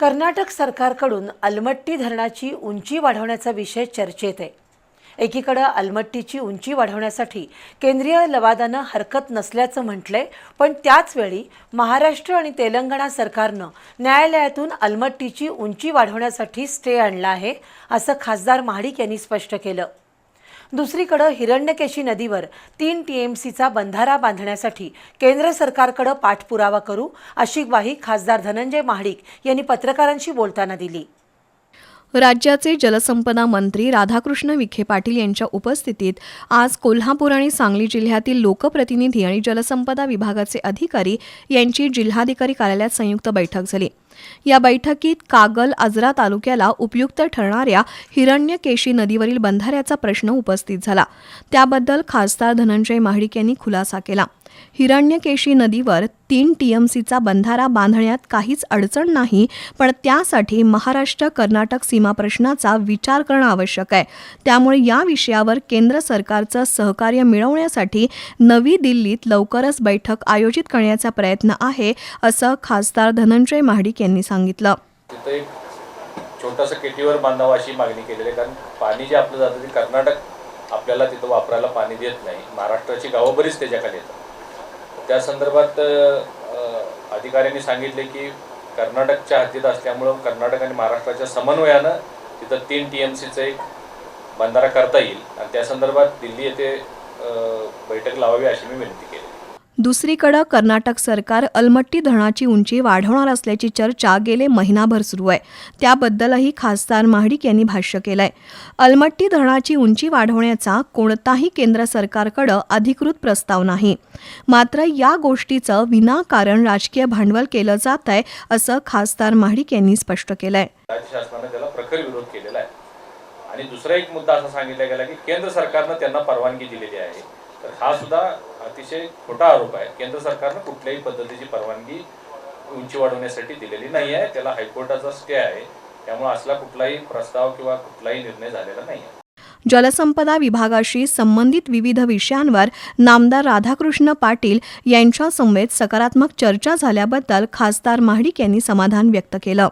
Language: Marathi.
कर्नाटक सरकारकडून अलमट्टी धरणाची उंची वाढवण्याचा विषय चर्चेत आहे. एकीकडं अलमट्टीची उंची वाढवण्यासाठी केंद्रीय लवादानं हरकत नसल्याचं म्हटलंय पण त्याचवेळी महाराष्ट्र आणि तेलंगणा सरकारनं न्यायालयातून अलमट्टीची उंची वाढवण्यासाठी स्टे आणला आहे असं खासदार महाडिक यांनी स्पष्ट केलं. दुसरीकडं हिरण्यकेशी नदीवर तीन टीएमसीचा बंधारा बांधण्यासाठी केंद्र सरकारकडं पाठपुरावा करू अशी ग्वाही खासदार धनंजय महाडिक यांनी पत्रकारांशी बोलताना दिली. राज्याचे जलसंपदा मंत्री राधाकृष्ण विखे पाटील यांच्या उपस्थितीत आज कोल्हापूर आणि सांगली जिल्ह्यातील लोकप्रतिनिधी आणि जलसंपदा विभागाचे अधिकारी यांची जिल्हाधिकारी कार्यालयात संयुक्त बैठक झाली. या बैठकीत कागल आजरा तालुक्याला उपयुक्त ठरणाऱ्या हिरण्यकेशी नदीवरील बंधाऱ्याचा प्रश्न उपस्थित झाला. त्याबद्दल खासदार धनंजय महाडिक यांनी खुलासा केला. हिरण्यकेशी नदीवर तीन टीएमसीचा बंधारा बांधण्यात काहीच अडचण नाही पण त्यासाठी महाराष्ट्र कर्नाटक सीमा प्रश्नाचा विचार करणं आवश्यक आहे. त्यामुळे या विषयावर केंद्र सरकारचं सहकार्य मिळवण्यासाठी नवी दिल्लीत लवकरच बैठक आयोजित करण्याचा प्रयत्न आहे असं खासदार धनंजय महाडिक यांनी सांगितलं. तिथं केटीवर बांधावं अशी मागणी केलेली आहे कारण पाणी जे आपलं जातं ते कर्नाटक आपल्याला तिथं वापरायला पाणी देत नाही. महाराष्ट्राची गावं बरीच त्याच्याखाली येतात. त्या संदर्भात अधिकाऱ्यांनी सांगितले की कर्नाटकच्या हद्दीत असल्यामुळं कर्नाटक आणि महाराष्ट्राच्या समन्वयानं तिथं तीन टी एम सीचं एक बंधारा करता येईल. आणि त्या संदर्भात दिल्ली येथे बैठक लावावी अशी मी विनंती केली. दुसरीकडं कर्नाटक सरकार अलमट्टी धरणाची उंची वाढवणार असल्याची चर्चा गेले महिनाभर सुरू आहे. त्याबद्दलही खासदार महाडिक यांनी भाष्य केलं आहे अलमट्टी धरणाची उंची वाढवण्याचा कोणताही केंद्र सरकारकडं अधिकृत प्रस्ताव नाही. मात्र या गोष्टीचं विनाकारण राजकीय भांडवल केलं जात आहे असं खासदार महाडिक यांनी स्पष्ट केलं राज्य त्याला प्रखर विरोध केलेला आहे. आणि दुसरा एक मुद्दा असा सांगितला गेला की केंद्र सरकारनं त्यांना परवानगी दिलेली आहे. तर हा सुद्धा अतिशय खोटा आरोप आहे. केंद्र सरकारनं कुठल्याही पद्धतीची परवानगी उंची वाढवण्यासाठी दिलेली नाही आहे. त्याला हायकोर्टाचा स्टे आहे. त्यामुळे असला कुठलाही प्रस्ताव किंवा कुठलाही निर्णय झालेला नाही आहे. जलसंपदा विभागाशी संबंधित विविध विषयांवर नामदार राधाकृष्ण पाटील यांच्यासमवेत सकारात्मक चर्चा झाल्याबद्दल खासदार महाडिक यांनी समाधान व्यक्त केलं.